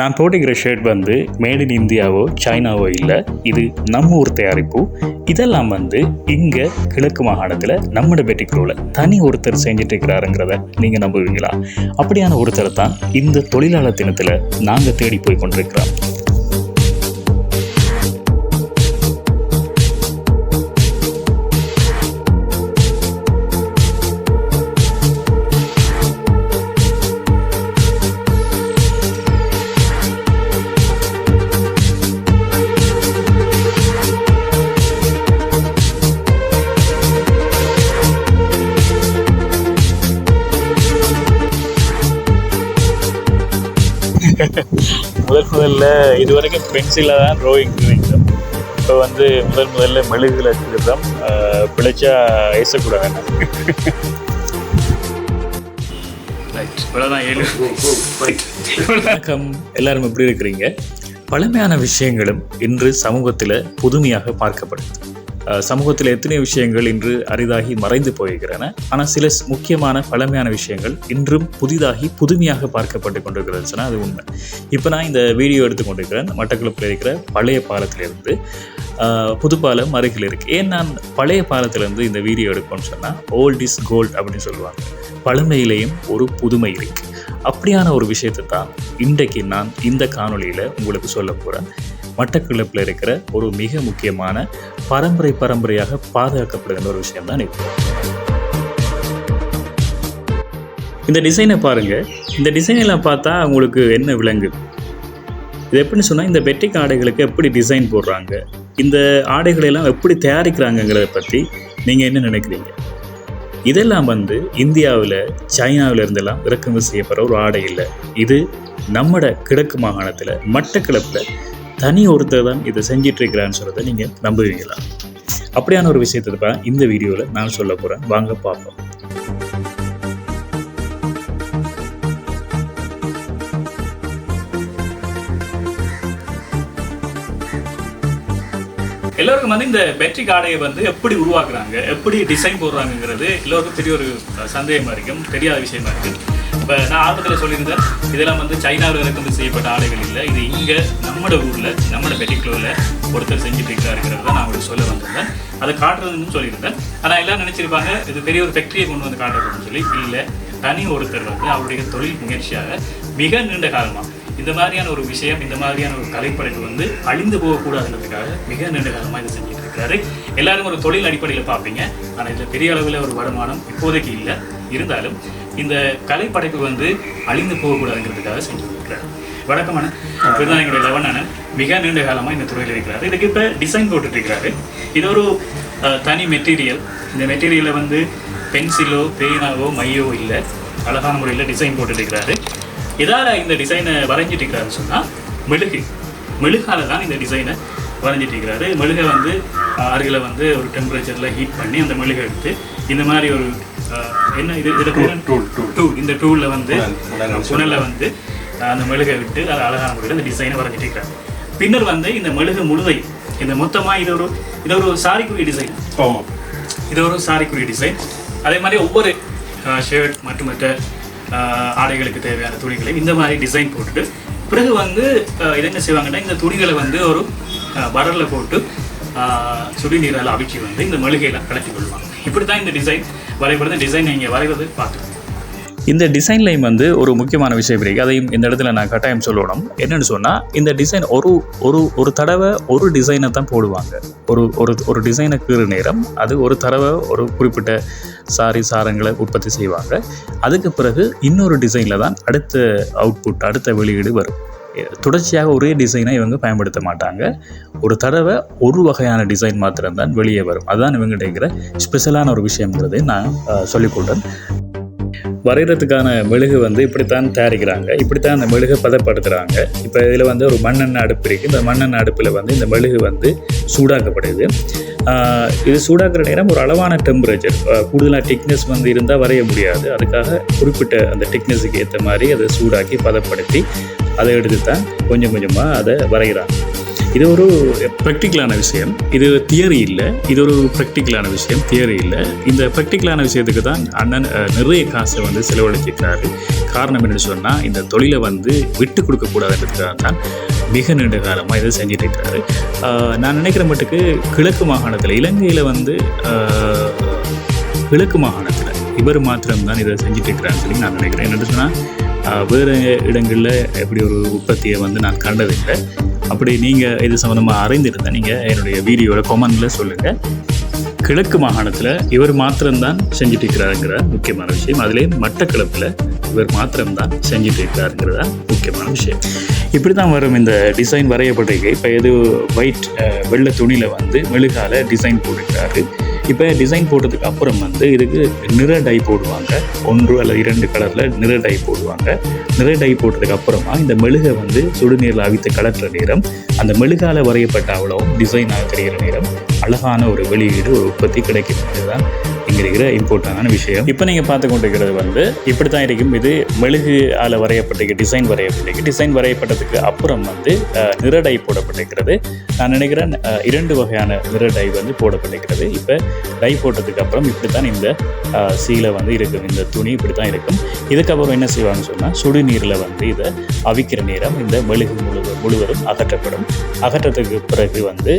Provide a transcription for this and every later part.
நான் போட்டுக்கிற ஷர்ட் வந்து மேட் இன் இந்தியாவோ சைனாவோ இல்லை. இது நம்ம ஊர் தயாரிப்பு. இதெல்லாம் வந்து இங்கே கிழக்கு மாகாணத்தில் நம்மட பெட்டிக்குள்ள தனி ஒருத்தர் செஞ்சுட்டு இருக்கிறாருங்கிறத நீங்கள் நம்புவீங்களா? அப்படியான ஒருத்தர் தான் இந்த தொழிலாளர் தினத்தில் நாங்கள் தேடி போய் கொண்டிருக்கிறோம். முதல்ல இது வரைக்கும் பென்சிலில் தான் ட்ராயிங் வைக்கிறோம் இப்போ வந்து முதல் முதல்ல மெழுகுல வச்சுக்கிறோம் பிழைச்சா ஏசக்கூட வேணாம். ரைட் இவ்வளோதான் ஏழு. வணக்கம். எல்லாரும் எப்படி இருக்கிறீங்க? பழமையான விஷயங்களும் இன்று சமூகத்தில் புதுமையாக பார்க்கப்படுது. சமூகத்தில் எத்தனை விஷயங்கள் இன்று அரிதாகி மறைந்து போயிருக்கிறன ஆனால் சில முக்கியமான பழமையான விஷயங்கள் இன்றும் புதிதாகி புதுமையாக பார்க்கப்பட்டு கொண்டிருக்கிறது சொன்னால் அது உண்மை. இப்போ நான் இந்த வீடியோ எடுத்துக்கொண்டிருக்கிறேன் மட்டக்களப்பில் இருக்கிற பழைய பாலத்திலிருந்து புதுப்பாலம் புது பாலம் அருகில் இருக்குது ஏன் நான் பழைய பாலத்திலிருந்து இந்த வீடியோ எடுப்போம்னு சொன்னால் ஓல்ட் இஸ் கோல்ட் அப்படின்னு சொல்லுவாங்க. பழமையிலேயும் ஒரு புதுமை இருக்குது அப்படியான ஒரு விஷயத்தை தான் இன்றைக்கு நான் இந்த காணொளியில் உங்களுக்கு சொல்ல போகிறேன் மட்டக்களப்பில் இருக்கிற ஒரு மிக முக்கியமான பரம்பரை பரம்பரையாக பாதுகாக்கப்படுகின்ற ஒரு விஷயம் தான் இது. இந்த டிசைனை பாருங்க. இந்த டிசைனெல்லாம் பார்த்தா உங்களுக்கு என்ன விலங்கு? இது எப்படின்னு சொன்னால் இந்த பெட்டிக் ஆடைகளுக்கு எப்படி டிசைன் போடுறாங்க? இந்த ஆடைகளெல்லாம் எப்படி தயாரிக்கிறாங்கங்கிறத பற்றி நீங்கள் என்ன நினைக்கிறீங்க? இதெல்லாம் வந்து இந்தியாவில் சைனாவில் இருந்தெல்லாம் இறக்குமதி செய்யப்படுற ஒரு ஆடை இல்லை. இது நம்மட கிழக்கு மாகாணத்தில் மட்டக்கிழப்பில் தனி ஒருத்தர் தான் இதை செஞ்சிட்டு இருக்கிறான்னு சொல்கிறத நீங்கள் நம்புவீங்களா? அப்படியான ஒரு விஷயத்தை தான் இந்த வீடியோவில் நான் சொல்ல போகிறேன் வாங்க பார்ப்போம். எல்லோருக்கும் வந்து இந்த பெட்ரிக் ஆடையை வந்து எப்படி உருவாக்குறாங்க எப்படி டிசைன் போடுறாங்கங்கிறது எல்லோருக்கும் பெரிய ஒரு சந்தேகமாக இருக்கும் தெரியாத விஷயமா இருக்குது இப்போ நான் ஆரம்பத்தில் சொல்லியிருந்தேன் இதெல்லாம் வந்து சைனாவில் இறக்குமதி செய்யப்பட்ட ஆடைகள் இல்லை. இது இங்கே நம்மளோட ஊரில் நம்மளோட பெட்டிக்குள்ள ஒருத்தர் செஞ்சுட்டு இருக்கிறது தான் நான் உங்களுக்கு சொல்ல வந்திருந்தேன். அதை காட்டுறதுன்னு சொல்லியிருந்தேன். ஆனால் எல்லாம் நினச்சிருப்பாங்க இது பெரிய ஒரு ஃபேக்ட்ரியை கொண்டு வந்து காட்டுறதுன்னு சொல்லி. இல்லை தனி ஒருத்தர் வந்து அவருடைய தொழில் முயற்சியாக மிக நீண்ட காலமாக இந்த மாதிரியான ஒரு விஷயம் இந்த மாதிரியான ஒரு கலைப்படைப்பு வந்து அழிந்து போகக்கூடாதுன்றதுக்காக மிக நீண்ட காலமாக இதை செஞ்சுட்டு இருக்காரு. எல்லாரும் ஒரு தொழில் அடிப்படையில் பார்ப்பீங்க. ஆனால் இதில் பெரிய அளவில் ஒரு வருமானம் இப்போதைக்கு இல்லை. இருந்தாலும் இந்த கலைப்படைப்பு வந்து அழிந்து போகக்கூடாதுங்கிறதுக்காக செஞ்சுருக்கிறார். வழக்கமான வணக்கமான இதுதான் எங்களுடைய லெவனான மிக நீண்ட காலமாக இந்த துறையில் இருக்கிறாரு. இதுக்கு இப்போ டிசைன் போட்டுட்டு இருக்கிறாரு இது ஒரு தனி மெட்டீரியல் இந்த மெட்டீரியலை வந்து பென்சிலோ பேனாவோ மையோ இல்லை. அழகான முறையில் டிசைன் போட்டுட்டு இருக்கிறாரு இதால் இந்த டிசைனை வரைஞ்சிட்டு இருக்கிறாருன்னு சொன்னால் மெழுகு. மெழுகால தான் இந்த டிசைனை வரைஞ்சிட்டு இருக்கிறாரு மெழுகை வந்து அருகில் வந்து ஒரு டெம்பரேச்சரில் ஹீட் பண்ணி அந்த மெழுகை எடுத்து இந்த மாதிரி ஒரு என்ன இது? டூல் இந்த டூலில் வந்து புனலை வந்து அந்த மெழுகை விட்டு அது அழகான முறையில் இந்த டிசைனை வரைஞ்சிட்டு இருக்கிறாரு பின்னர் வந்து இந்த மெழுகு முழுதை இந்த மொத்தமாக இது ஒரு இது ஒரு சாரிக்குரிய டிசைன் ஆமாம் இது ஒரு சாரிக்குரிய டிசைன் அதே மாதிரி ஒவ்வொரு ஷர்ட் மற்றும் மற்ற ஆடைகளுக்கு தேவையான துணிகளையும் இந்த மாதிரி டிசைன் போட்டுட்டு பிறகு வந்து இது என்ன செய்வாங்கன்னா இந்த துணிகளை வந்து ஒரு பரலில் போட்டு சுடுநீரால் அவிச்சு வந்து இந்த மெழுகையில் கலட்டி கொள்வாங்க. இப்படி தான் இந்த டிசைன் வரைபடுத்த டிசைன் நீங்கள் வரைவது பார்த்துக்கோங்க இந்த டிசைன்லையும் வந்து ஒரு முக்கியமான விஷயம் இருக்கு. அதையும் இந்த இடத்துல நான் கட்டாயம் சொல்லணும். என்னன்னு சொன்னால் இந்த டிசைன் ஒரு ஒரு ஒரு தடவை ஒரு டிசைனை தான் போடுவாங்க. ஒரு ஒரு ஒரு டிசைனுக்கு நேரம் அது ஒரு தடவை ஒரு குறிப்பிட்ட சாரி சாரங்களை உற்பத்தி செய்வாங்க. அதுக்கு பிறகு இன்னொரு டிசைனில் தான் அடுத்த அவுட்புட் அடுத்த வெளியீடு வரும். தொடர்ச்சியாக ஒரே டிசைனை இவங்க பயன்படுத்த மாட்டாங்க. ஒரு தடவை ஒரு வகையான டிசைன் மாத்திரம்தான் வெளியே வரும். அதுதான் இவங்ககிட்ட இருக்கிற ஸ்பெஷலான ஒரு விஷயங்கிறதை நான் அஹ், சொல்லிக்கொள்கிறேன் வரைகிறதுக்கான மெழுகு வந்து இப்படித்தான் தயாரிக்கிறாங்க. இப்படித்தான் அந்த மெழுகை பதப்படுத்துகிறாங்க இப்போ இதில் வந்து ஒரு மண்ணெண்ணெய் அடுப்பு இருக்குது இந்த மண்ணெண்ணெய் அடுப்பில் வந்து இந்த மெழுகு வந்து சூடாக்கப்படுது. இது சூடாக்குற நேரம் ஒரு அளவான டெம்பரேச்சர் கூடுதலாக திக்னஸ் வந்து இருந்தால் வரைய முடியாது. அதுக்காக குறிப்பிட்ட அந்த திக்னஸுக்கு ஏற்ற மாதிரி அதை சூடாக்கி பதப்படுத்தி அதை எடுத்து தான் கொஞ்சம் கொஞ்சமாக அதை வரைகிறாங்க இது ஒரு ப்ராக்டிக்கலான விஷயம். இது தியரி இல்லை. இது ஒரு ப்ராக்டிக்கலான விஷயம். தியரி இல்லை. இந்த ப்ராக்டிக்கலான விஷயத்துக்கு தான் அண்ணன் நிறைய காசை வந்து செலவழிச்சிருக்காரு. காரணம் என்னென்னு சொன்னால் இந்த தொழிலை வந்து விட்டு கொடுக்கக்கூடாதுன்றதுக்காக தான் மிக நீண்ட காலமாக இதை செஞ்சுட்டு இருக்காரு. நான் நினைக்கிற மட்டுக்கு கிழக்கு மாகாணத்தில் இலங்கையில் வந்து கிழக்கு மாகாணத்தில் இவர் மாத்திரம்தான் இதை செஞ்சுட்டு இருக்கிறான்னு சொல்லி நான் நினைக்கிறேன். என்னென்னு சொன்னால் வேறு இடங்களில் எப்படி ஒரு உற்பத்தியை வந்து நான் கண்டதில்லை. அப்படி நீங்கள் இது சம்மந்தமாக அறிந்திருந்தால் நீங்கள் என்னுடைய வீடியோட கொமெண்டில் சொல்லுங்கள் கிழக்கு மாகாணத்தில் இவர் மாத்திரம்தான் செஞ்சுட்டு இருக்கிறாருங்கிற முக்கியமான விஷயம். அதிலே மட்டக்கிழப்பில் இவர் மாத்திரம்தான் செஞ்சுட்டு இருக்கிறாருங்கிறதா முக்கியமான விஷயம். இப்படி தான் வரும் இந்த டிசைன் வரையப்பட்டிருக்கு. இப்போ எது ஒயிட் வெள்ளை துணியில் வந்து மெழுகால டிசைன் போட்டிருக்கிறாரு இப்போ டிசைன் போட்டதுக்கு அப்புறம் வந்து இதுக்கு நிற டை போடுவாங்க. ஒன்று அல்லது இரண்டு கலரில் நிற டை போடுவாங்க. நிற டை போட்டதுக்கு அப்புறமா இந்த மெழுகை வந்து சுடுநீரில் அவித்து கலட்டுற நேரம் அந்த மெழுகால வரையப்பட்ட அவ்வளவும் டிசைனாக தெரிகிற நேரம் அழகான ஒரு வெளியீடு ஒரு உற்பத்தி கிடைக்கும். இதுதான் இங்கே இம்பார்ட்டண்டான விஷயம். இப்போ நீங்கள் பார்த்து கொண்டிருக்கிறது வந்து இப்படி தான் இருக்கும். இது மெழுகு ஆல வரையப்பட்டிருக்கு டிசைன் வரையப்பட்டிருக்கு. டிசைன் வரையப்பட்டதுக்கு அப்புறம் வந்து நிறடை போடப்பட்டிருக்கிறது. நான் நினைக்கிறேன் இரண்டு வகையான நிறடை வந்து போடப்பட்டிருக்கிறது. இப்போ டை போட்டதுக்கு அப்புறம் இப்படி தான் இந்த சீலை வந்து இருக்கும். இந்த துணி இப்படி தான் இருக்கும் இதுக்கப்புறம் என்ன செய்வாங்கன்னு சொன்னால் சுடுநீரில் வந்து இதை அவிக்கிற நேரம் இந்த மெழுகு முழு முழுவதும் அகற்றப்படும். அகற்றத்துக்கு பிறகு வந்து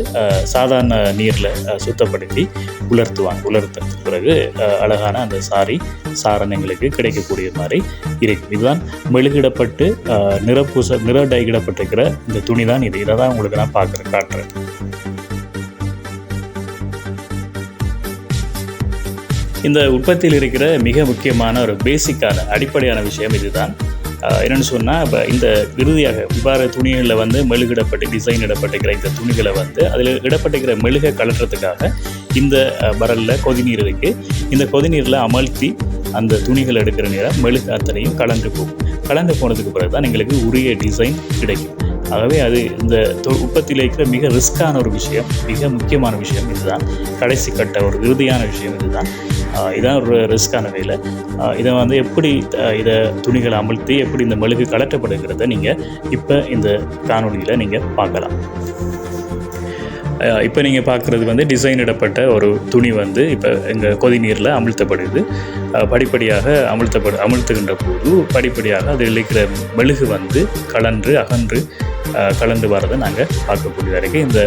சாதாரண நீரில் சுத்தப்படுத்தி உலர்த்துவாங்க உலர்த்ததுக்கு பிறகு. ஒரு அழகான அந்த சாரி சாரணங்களுக்கு கிடைக்கக்கூடிய மாதிரி இருக்கும் இதுதான் மெழுகிடப்பட்டு நிறப்பூச நிற டைகிடப்பட்டிருக்கிற இந்த துணி தான் இது. இதை தான் உங்களுக்கு நான் பார்க்குறேன் காட்டுறேன். இந்த உற்பத்தியில் இருக்கிற மிக முக்கியமான ஒரு பேசிக்கான அடிப்படையான விஷயம் இதுதான். என்னென்னு சொன்னால் இப்போ இந்த இறுதியாக இவ்வாறு துணிகளில் வந்து மெழுகிடப்பட்டு டிசைன் இடப்பட்டுக்கிற இந்த துணிகளை வந்து அதில் இடப்பட்டுக்கிற மெழுகை கலட்டுறதுக்காக இந்த பரலில் கொதிநீர் இருக்குது இந்த கொதிநீரில் அமழ்த்தி அந்த துணிகள் எடுக்கிற நேரம் மெழுகு அத்தனையும் கலந்து போகும். கலந்து போனதுக்கு பிறகு தான் எங்களுக்கு உரிய டிசைன் கிடைக்கும். ஆகவே அது இந்த தொ- உற்பத்தியில் இருக்கிற மிக ரிஸ்க்கான ஒரு விஷயம் மிக முக்கியமான விஷயம் இதுதான். கடைசி கட்ட ஒரு இறுதியான விஷயம் இதுதான். இதுதான் இதான் ஒரு ரிஸ்க்கான வேலை. இதை வந்து எப்படி இதை துணிகளை அமழ்த்தி எப்படி இந்த மெழுகு கலட்டப்படுகிறத நீங்கள் இப்போ இந்த காணொலியில் நீங்கள் பார்க்கலாம். இப்போ நீங்கள் பார்க்குறது வந்து டிசைன் இடப்பட்ட ஒரு துணி வந்து இப்போ எங்கள் கொதிநீரில் அமிழ்த்தப்படுது. படிப்படியாக அமிழ்த்தப்படு அமிழ்த்துகின்ற போது படிப்படியாக அதில் இருக்கிற மெழுகு வந்து கலன்று அகன்று கலந்து வரதை நாங்கள் பார்க்கக்கூடியதாக இருக்குது இந்த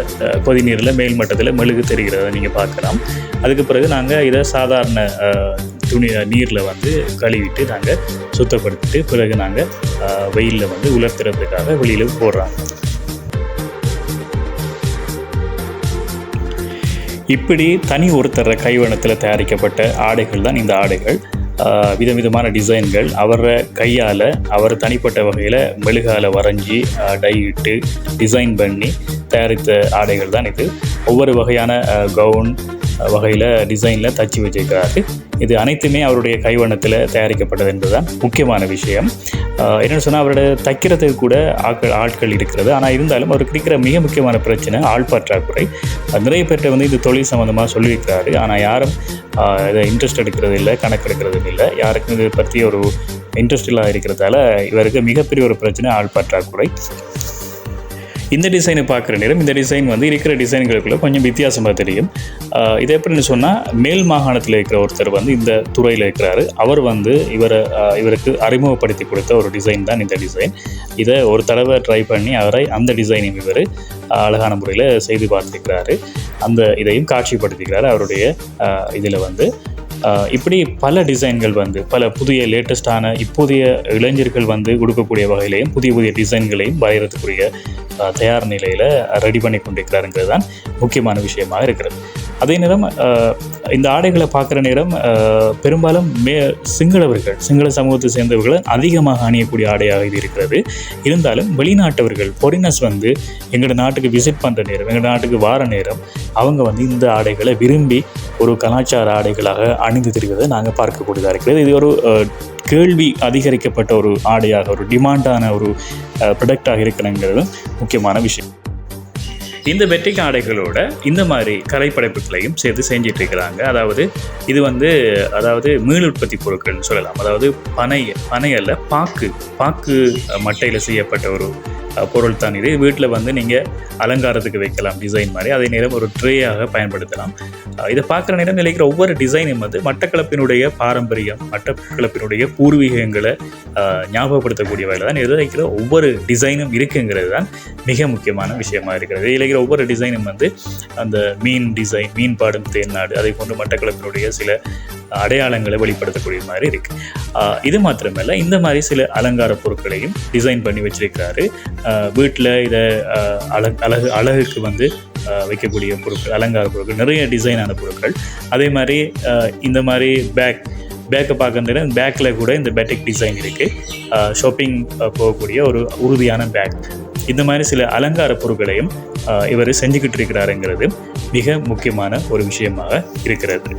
கொதிநீரில் மேல்மட்டத்தில் மெழுகு தெரிகிறத நீங்கள் பார்க்கலாம். அதுக்கு பிறகு நாங்கள் இதை சாதாரண துணி நீரில் வந்து கழுவிட்டு நாங்கள் சுத்தப்படுத்திட்டு பிறகு நாங்கள் வெயிலில் வந்து உலர்த்துறதுக்காக வெளியில் போடுறாங்க. இப்படி தனி ஒருத்தர கைவண்ணத்தில் தயாரிக்கப்பட்ட ஆடைகள் தான் இந்த ஆடைகள். விதவிதமான டிசைன்கள். அவரை கையால் அவர் தனிப்பட்ட வகையில் மெழுகால வரைஞ்சி டை இட்டு டிசைன் பண்ணி தயாரித்த ஆடைகள் தான் இது. ஒவ்வொரு வகையான கவுன் வகையில் டிசைனில் தச்சு வச்சிருக்கிறாரு இது அனைத்துமே அவருடைய கைவண்ணத்தில் தயாரிக்கப்பட்டது என்பதுதான் முக்கியமான விஷயம். என்னென்னு சொன்னால் அவரோட தைக்கிறதுக்கு கூட ஆட்கள் ஆட்கள் இருக்கிறது. ஆனால் இருந்தாலும் அவருக்கு இருக்கிற மிக முக்கியமான பிரச்சனை ஆள் பற்றாக்குறை. நிறைய பேர்கிட்ட வந்து இந்த தொழில் சம்மந்தமாக சொல்லியிருக்கிறாரு. ஆனால் யாரும் இதை இன்ட்ரெஸ்ட் எடுக்கிறது இல்லை கணக்கு இல்லை. யாருக்கும் இதை பற்றி ஒரு இன்ட்ரெஸ்ட் இல்லாத இருக்கிறதால இவருக்கு மிகப்பெரிய ஒரு பிரச்சனை ஆள் பற்றாக்குறை. இந்த டிசைனை பார்க்குற நேரம் இந்த டிசைன் வந்து இருக்கிற டிசைன்களுக்குள்ள கொஞ்சம் வித்தியாசமாக தெரியும். இது எப்படின்னு சொன்னால் மேல் மாகாணத்தில் இருக்கிற ஒருத்தர் வந்து இந்த துறையில் இருக்கிறாரு. அவர் வந்து இவரை இவருக்கு அறிமுகப்படுத்தி கொடுத்த ஒரு டிசைன் தான் இந்த டிசைன் இதை ஒரு தடவை ட்ரை பண்ணி அவரை அந்த டிசைனையும் இவர் அழகான முறையில் செய்து பார்த்துருக்கிறாரு. அந்த இதையும் காட்சிப்படுத்திக்கிறாரு அவருடைய இதில் வந்து. இப்படி பல டிசைன்கள் வந்து பல புதிய லேட்டஸ்டான இப்போதைய இளைஞர்கள் வந்து கொடுக்கக்கூடிய வகையிலையும் புதிய புதிய டிசைன்களையும் வரைகிறதுக்குரிய தயார் நிலையில் ரெடி பண்ணி கொண்டிருக்கிறாருங்கிறது தான் முக்கியமான விஷயமாக இருக்கிறது. அதே நேரம் இந்த ஆடைகளை பார்க்குற நேரம் பெரும்பாலும் மே சிங்களவர்கள் சிங்கள சமூகத்தை சேர்ந்தவர்கள் அதிகமாக அணியக்கூடிய ஆடையாக இது இருக்கிறது. இருந்தாலும் வெளிநாட்டவர்கள் பொரினஸ் வந்து எங்களோட நாட்டுக்கு விசிட் பண்ணுற நேரம் எங்களோட நாட்டுக்கு வார நேரம் அவங்க வந்து இந்த ஆடைகளை விரும்பி ஒரு கலாச்சார ஆடைகளாக அணிந்து திரிவதை நாங்கள் பார்க்கக்கூடியதாக இருக்கிறது. இது ஒரு கேள்வி அதிகரிக்கப்பட்ட ஒரு ஆடையாக ஒரு டிமாண்டான ஒரு ப்ரொடக்டாக இருக்கிறங்கிறதும் முக்கியமான விஷயம். இந்த வெட்டிக் ஆடைகளோட இந்த மாதிரி கலைப்படைப்புகளையும் சேர்த்து செஞ்சிட்டு இருக்கிறாங்க. அதாவது இது வந்து அதாவது மீள் உற்பத்தி பொருட்கள்னு சொல்லலாம். அதாவது பனை பனை அல்ல பாக்கு பாக்கு மட்டையில் செய்யப்பட்ட ஒரு பொருள் தான் இது. வீட்டில் வந்து நீங்கள் அலங்காரத்துக்கு வைக்கலாம் டிசைன் மாதிரி. அதே நேரம் ஒரு ட்ரேயாக பயன்படுத்தலாம். இதை பார்க்குற நேரம் நிலைக்கிற ஒவ்வொரு டிசைனும் வந்து மட்டக்களப்பினுடைய பாரம்பரியம் மட்டக்களப்பினுடைய பூர்வீகங்களை ஞாபகப்படுத்தக்கூடிய வகையில் தான் இதில் ஒவ்வொரு டிசைனும் இருக்குங்கிறது தான் மிக முக்கியமான விஷயமாக இருக்கிறது. இதில் ஒவ்வொரு டிசைனும் வந்து அந்த மீன் டிசைன் மீன் பாடும் தேன்னாடு அதை போன்று மட்டக்களப்பினுடைய சில அடையாளங்களை வெளிப்படுத்தக்கூடிய மாதிரி இருக்கு. இது மாத்திரமல்ல இந்த மாதிரி சில அலங்கார பொருட்களையும் டிசைன் பண்ணி வச்சிருக்கிறாரு. வீட்டில் இதை அழகு அழகு அழகுக்கு வந்து வைக்கக்கூடிய பொருட்கள் அலங்கார பொருட்கள் நிறைய டிசைனான பொருட்கள். அதே மாதிரி இந்த மாதிரி பேக் பேக்கை பார்க்கறது பேக்கில் கூட இந்த பேட்டிக் டிசைன் இருக்குது ஷாப்பிங் போகக்கூடிய ஒரு உறுதியான பேக் இந்த மாதிரி சில அலங்கார பொருட்களையும் இவர் செஞ்சுக்கிட்டு இருக்கிறாருங்கிறது மிக முக்கியமான ஒரு விஷயமாக இருக்கிறது.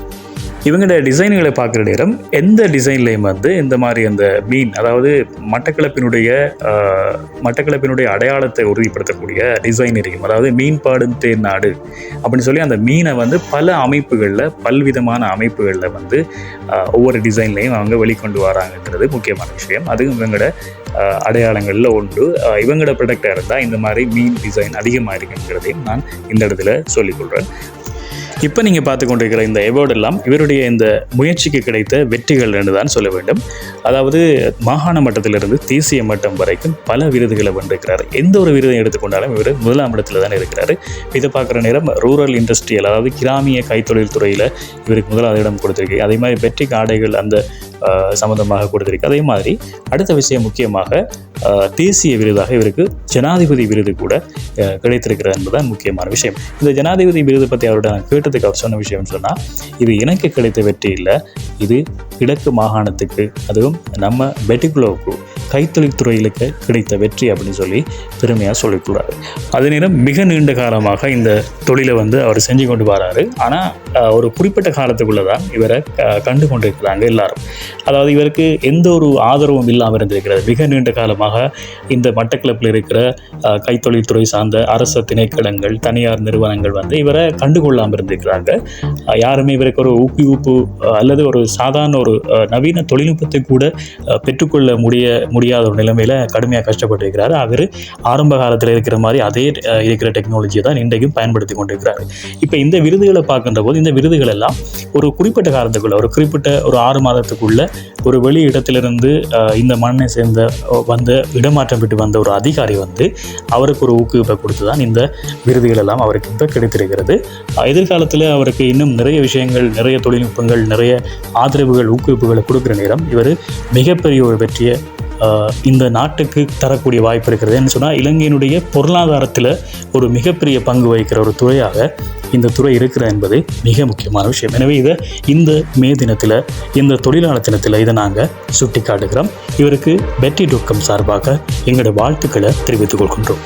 இவங்களோட டிசைன்களை பார்க்குற நேரம் எந்த டிசைன்லையும் வந்து இந்த மாதிரி அந்த மீன் அதாவது மட்டக்களப்பினுடைய ஆஹ், மட்டக்களப்பினுடைய அடையாளத்தை உறுதிப்படுத்தக்கூடிய டிசைன் இருக்கும். அதாவது மீன் பாடும் தேன் நாடு அப்படின்னு சொல்லி அந்த மீனை வந்து பல அமைப்புகளில் பல்விதமான அமைப்புகளில் வந்து ஒவ்வொரு டிசைன்லையும் அவங்க வெளிக்கொண்டு வராங்கன்றது முக்கியமான விஷயம். அதுவும் இவங்களோட அடையாளங்களில் ஒன்று இவங்களோட ப்ரொடக்டாக இருந்தால் இந்த மாதிரி மீன் டிசைன் அதிகமாக இருக்குங்கிறதையும் நான் இந்த இடத்துல சொல்லிக்கொள்கிறேன் இப்போ நீங்கள் பார்த்து கொண்டிருக்கிற இந்த award எல்லாம் இவருடைய இந்த முயற்சிக்கு கிடைத்த வெற்றிகள் என்று தான் சொல்ல வேண்டும். அதாவது மாகாண மட்டத்திலிருந்து தேசிய மட்டம் வரைக்கும் பல விருதுகளை வென்றிருக்கிறார். எந்த ஒரு விருதை எடுத்துக்கொண்டாலும் இவர் முதலாம் இடத்துல தான் இருக்கிறார். இதை பார்க்குற நேரம் ரூரல் இண்டஸ்ட்ரியல் அதாவது கிராமிய கைத்தொழில் துறையில் இவருக்கு முதலாவது இடம் கொடுத்துருக்கு. அதே மாதிரி வெற்றி ஆடைகள் அந்த சம்மந்தமாக சம்பந்தமாக கொடுத்திருக்கு. அதே மாதிரி அடுத்த விஷயம் முக்கியமாக தேசிய விருதாக இவருக்கு ஜனாதிபதி விருது கூட கிடைத்திருக்கிறது என்பதுதான் முக்கியமான விஷயம். இந்த ஜனாதிபதி விருது பற்றி அவரோட நான் கேட்டதுக்கு அவர் சொன்ன விஷயம்னு சொன்னால் இது எனக்கு கிடைத்த வெற்றி இல்லை இது கிழக்கு மாகாணத்துக்கு அதுவும் நம்ம பெட்டிகுலோவுக்கு கைத்தொழிற்துறையிலுக்கு கிடைத்த வெற்றி அப்படின்னு சொல்லி பெருமையாக சொல்லிக்கூடாது அதே நேரம் மிக நீண்ட காலமாக இந்த தொழிலை வந்து அவர் செஞ்சு கொண்டு வராரு. ஆனால் ஒரு குறிப்பிட்ட காலத்துக்குள்ளே தான் இவரை கண்டு கொண்டிருக்கிறாங்க எல்லாரும். அதாவது இவருக்கு எந்த ஒரு ஆதரவும் இல்லாமல் இருந்திருக்கிறது. மிக நீண்ட காலமாக இந்த மட்டக்களப்பில் இருக்கிற கைத்தொழில்துறை கைத்தொழில் துறை சார்ந்த அரச திணைக்களங்கள் தனியார் நிறுவனங்கள் வந்து இவரை கண்டுகொள்ளாமல் இருந்திருக்கிறாங்க. யாருமே இவருக்கு ஒரு ஊக்குவிப்பு அல்லது ஒரு சாதாரண ஒரு நவீன தொழில்நுட்பத்தை கூட பெற்றுக்கொள்ள முடிய முடியாத ஒரு நிலைமையில் கடுமையாக கஷ்டப்பட்டு இருக்கிறார். அவர் ஆரம்ப காலத்தில் இருக்கிற மாதிரி அதே இருக்கிற டெக்னாலஜியை தான் இன்றைக்கும் பயன்படுத்தி கொண்டிருக்கிறார். இப்போ இந்த விருதுகளை பார்க்கின்ற போது இந்த விருதுகள் எல்லாம் ஒரு குறிப்பிட்ட காலத்துக்குள்ள ஒரு குறிப்பிட்ட ஒரு ஆறு மாதத்துக்குள்ள ஒரு வெளி இடத்திலிருந்து இந்த மண்ணை சேர்ந்த வந்த இடமாற்றம் விட்டு வந்த ஒரு அதிகாரி வந்து அவருக்கு ஒரு ஊக்குவிப்பை கொடுத்து தான் இந்த விருதுகள் எல்லாம் அவருக்கு இப்போ கிடைத்திருக்கிறது. எதிர்காலத்தில் அவருக்கு இன்னும் நிறைய விஷயங்கள் நிறைய தொழில்நுட்பங்கள் நிறைய ஆதரவுகள் ஊக்குவிப்புகளை கொடுக்குற நேரம் இவர் மிகப்பெரிய ஒரு வெற்றியை இந்த நாட்டுக்கு தரக்கூடிய வாய்ப்பு இருக்கிறது. என்ன சொன்னால் இலங்கையினுடைய பொருளாதாரத்தில் ஒரு மிகப்பெரிய பங்கு வகிக்கிற ஒரு துறையாக இந்த துறை இருக்கிறது என்பது மிக முக்கியமான விஷயம். எனவே இதை இந்த மே தினத்தில் இந்த தொழிலாளர் தினத்தில் இதை நாங்கள் சுட்டி காட்டுகிறோம் இவருக்கு பெட்டி டுக்கம் சார்பாக எங்களோட வாழ்த்துக்களை தெரிவித்துக் கொள்கின்றோம்.